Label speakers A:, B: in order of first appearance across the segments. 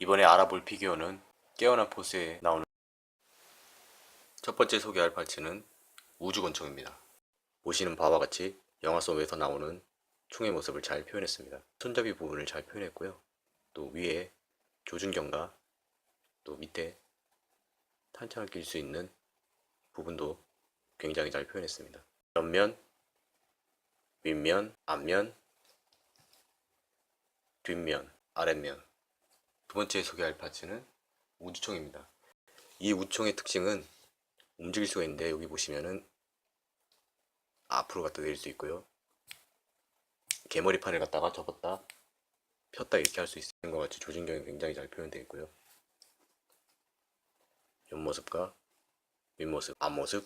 A: 이번에 알아볼 피규어는 깨어난 포스에 나오는 첫 번째 소개할 파츠는 우주권총입니다. 보시는 바와 같이 영화 속에서 나오는 총의 모습을 잘 표현했습니다. 손잡이 부분을 잘 표현했고요. 또 위에 조준경과 또 밑에 탄창을 낄 수 있는 부분도 굉장히 잘 표현했습니다. 옆면, 윗면, 앞면, 뒷면, 아랫면. 두 번째 소개할 파츠는 우주총입니다. 이 우주총의 특징은 움직일 수가 있는데 여기 보시면은 앞으로 갖다 내릴 수 있고요. 개머리판을 갖다가 접었다 폈다 이렇게 할 수 있는 것 같이 조준경이 굉장히 잘 표현되어 있고요. 옆모습과 윗모습, 앞모습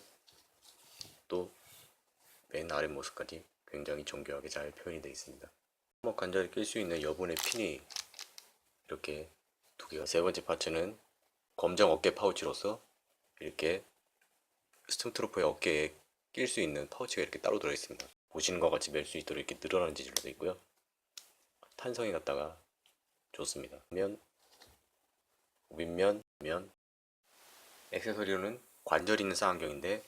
A: 또 맨 아랫모습까지 굉장히 정교하게 잘 표현이 되어 있습니다. 한번 관절에 낄 수 있는 여분의 핀이 이렇게 두 개가 세 번째 파츠는 검정 어깨 파우치로서 이렇게 스톰트로퍼의 어깨에 낄 수 있는 파우치가 이렇게 따로 들어있습니다. 보시는 것과 같이 멜 수 있도록 이렇게 늘어나는 재질로 되어 있고요. 탄성이 갖다가 좋습니다. 면, 윗면, 면 액세서리로는 관절 있는 쌍안경인데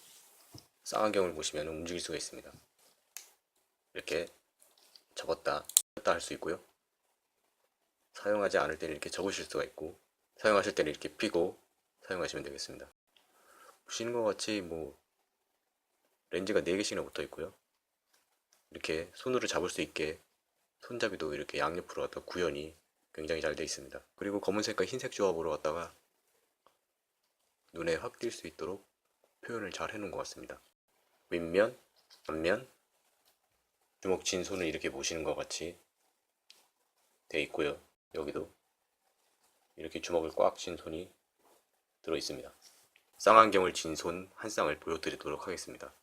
A: 쌍안경을 보시면 움직일 수가 있습니다. 이렇게 접었다 폈다 할 수 있고요. 사용하지 않을 때는 이렇게 접으실 수가 있고 사용하실 때는 이렇게 피고 사용하시면 되겠습니다. 보시는 것 같이 뭐 렌즈가 4개씩이나 붙어 있고요. 이렇게 손으로 잡을 수 있게 손잡이도 이렇게 양옆으로 갖다 구현이 굉장히 잘 되어 있습니다. 그리고 검은색과 흰색 조합으로 갖다가 눈에 확 띌 수 있도록 표현을 잘 해놓은 것 같습니다. 윗면, 앞면, 주먹 진 손을 이렇게 보시는 것 같이 되어 있고요. 여기도 이렇게 주먹을 꽉 쥔 손이 들어 있습니다. 쌍안경을 진손한 쌍을 보여드리도록 하겠습니다.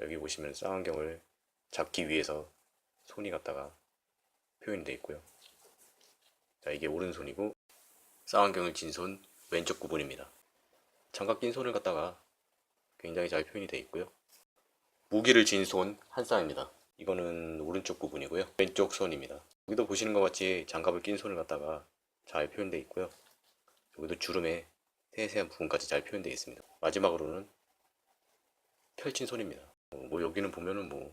A: 여기 보시면 쌍안경을 잡기 위해서 손이 갖다가 표현이 되어 있고요. 자, 이게 오른손이고 쌍안경을 진손 왼쪽 부분입니다. 장갑 낀 손을 갖다가 굉장히 잘 표현이 되어 있고요. 무기를 쥔 손 한 쌍입니다. 이거는 오른쪽 부분이고요. 왼쪽 손입니다. 여기도 보시는 것 같이 장갑을 낀 손을 갖다가 잘 표현되어 있고요. 여기도 주름의 세세한 부분까지 잘 표현되어 있습니다. 마지막으로는 펼친 손입니다. 어, 뭐 여기는 보면은 뭐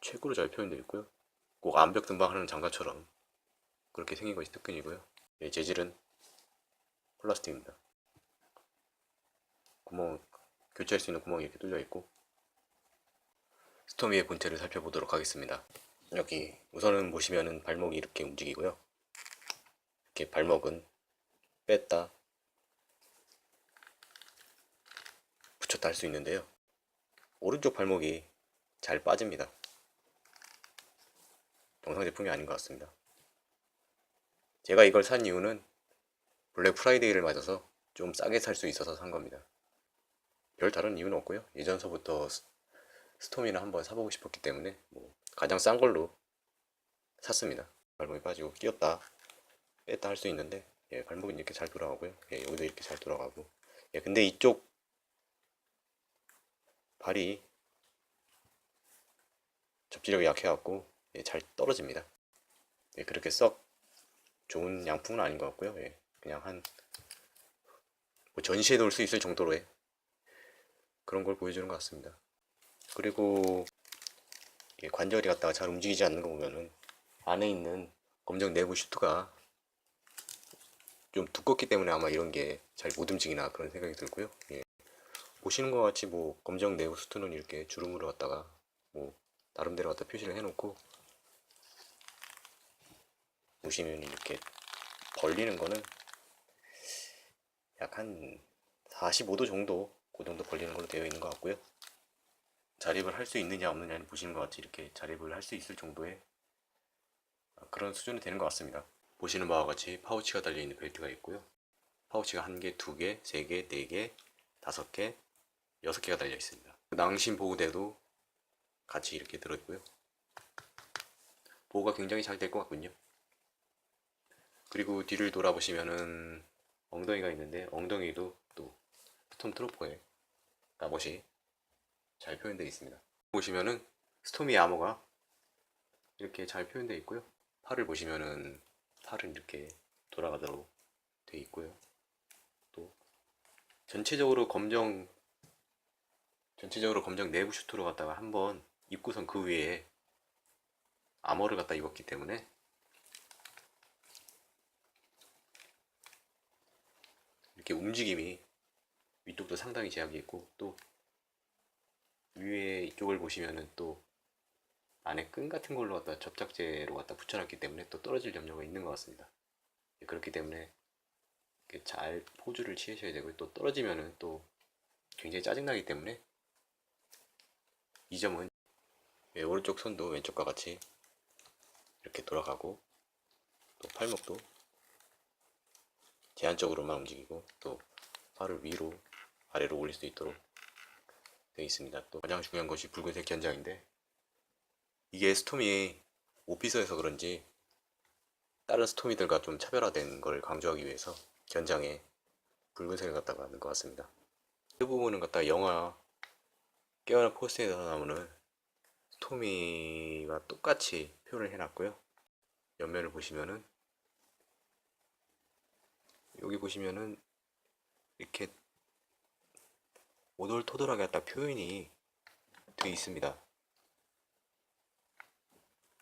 A: 최고로 잘 표현되어 있고요. 꼭 암벽 등반하는 장갑처럼 그렇게 생긴 것이 특징이고요. 예, 재질은 플라스틱입니다. 구멍 교체할 수 있는 구멍이 이렇게 뚫려 있고 스토미의 본체를 살펴보도록 하겠습니다. 여기 우선은 보시면은 발목이 이렇게 움직이고요. 이렇게 발목은 뺐다 붙였다 할 수 있는데요. 오른쪽 발목이 잘 빠집니다. 정상 제품이 아닌 것 같습니다. 제가 이걸 산 이유는 블랙 프라이데이를 맞아서 좀 싸게 살 수 있어서 산 겁니다. 별 다른 이유는 없고요. 예전서부터 스- 스톰이나 한번 사보고 싶었기 때문에 뭐 가장 싼 걸로 샀습니다. 발목이 빠지고 끼었다 뺐다 할 수 있는데 예, 발목이 이렇게 잘 돌아가고요. 예, 여기도 이렇게 잘 돌아가고 예, 근데 이쪽 발이 접지력이 약해갖고 예, 잘 떨어집니다. 예, 그렇게 썩 좋은 양품은 아닌 것 같고요. 예, 그냥 한 뭐 전시해 놓을 수 있을 정도로의 그런 걸 보여주는 것 같습니다. 그리고 관절이 갖다가 잘 움직이지 않는 거 보면은 안에 있는 검정 내부 슈트가 좀 두껍기 때문에 아마 이런 게 잘 못 움직이나 그런 생각이 들고요. 예. 보시는 것 같이 뭐 검정 내부 슈트는 이렇게 주름으로 갖다가 뭐 나름대로 갖다 표시를 해놓고 보시면 이렇게 벌리는 거는 약 한 45도 정도 그 정도 벌리는 걸로 되어 있는 것 같고요. 자립을 할 수 있느냐 없느냐는 보시는 것 같이 이렇게 자립을 할 수 있을 정도의 그런 수준이 되는 것 같습니다. 보시는 바와 같이 파우치가 달려있는 벨트가 있고요. 파우치가 한 개, 두 개, 세 개, 네 개, 다섯 개, 여섯 개가 달려 있습니다. 낭심 보호대도 같이 이렇게 들어있고요. 보호가 굉장히 잘 될 것 같군요. 그리고 뒤를 돌아보시면은 엉덩이가 있는데 엉덩이도 또 스톰 트로퍼의 갑옷이 잘 표현되어 있습니다. 보시면은 스톰이 암호가 이렇게 잘 표현되어 있고요. 팔을 보시면은 팔은 이렇게 돌아가도록 돼 있고요. 또 전체적으로 검정 전체적으로 검정 내부 슈트로 갖다가 한번 입고선 그 위에 아머를 갖다 입었기 때문에 이렇게 움직임이 위쪽도 상당히 제약이 있고 또 위에 이쪽을 보시면은 또 안에 끈 같은 걸로 갖다 접착제로 갖다 붙여놨기 때문에 또 떨어질 염려가 있는 것 같습니다. 예, 그렇기 때문에 잘 포즈를 취하셔야 되고 또 떨어지면은 또 굉장히 짜증나기 때문에 이 점은 예, 오른쪽 손도 왼쪽과 같이 이렇게 돌아가고 또 팔목도 제한적으로만 움직이고 또 팔을 위로 아래로 올릴 수 있도록 되어 있습니다. 또 가장 중요한 것이 붉은색 견장인데 이게 스톰이 오피서여서 그런지 다른 스톰이들과 좀 차별화된 걸 강조하기 위해서 견장에 붉은색을 갖다가 넣은 것 같습니다. 이 부분은 갖다 영화 깨어난 포스트에서 나오는 스토미와 똑같이 표현을 해놨고요. 옆면을 보시면은 여기 보시면은 이렇게 오돌토돌하게 갖다 표현이 되어 있습니다.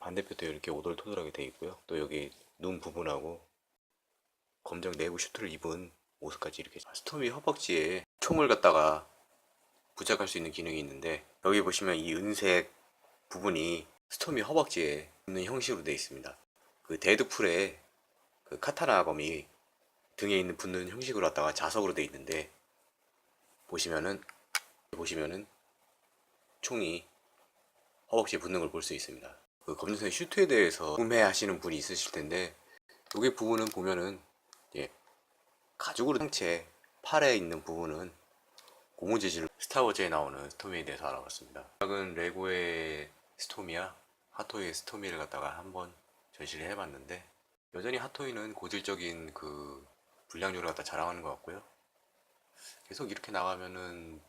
A: 반대편도 이렇게 오돌토돌하게 되어 있고요. 또 여기 눈 부분하고 검정 내부 슈트를 입은 모습까지 이렇게 스톰이 허벅지에 총을 갖다가 부착할 수 있는 기능이 있는데 여기 보시면 이 은색 부분이 스톰이 허벅지에 있는 형식으로 되어 있습니다. 그 데드풀의 그 카타나 검이 등에 있는 붙는 형식으로 갖다가 자석으로 되어 있는데 보시면은 보시면은 총이 허벅지에 붙는 걸 볼 수 있습니다. 그 검정색 슈트에 대해서 궁금해하시는 분이 있으실 텐데 여기 부분은 보면은 예, 가죽으로 상체 팔에 있는 부분은 고무 재질 스타워즈에 나오는 스토미에 대해서 알아봤습니다. 작은 레고의 스토미와 핫토이의 스토미를 갖다가 한번 전시를 해봤는데 여전히 핫토이는 고질적인 그 불량률을 갖다 자랑하는 것 같고요. 계속 이렇게 나가면은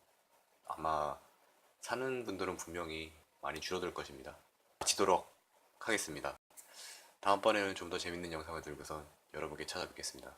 A: 아마 사는 분들은 분명히 많이 줄어들 것입니다. 마치도록 하겠습니다. 다음번에는 좀 더 재밌는 영상을 들고서 여러분께 찾아뵙겠습니다.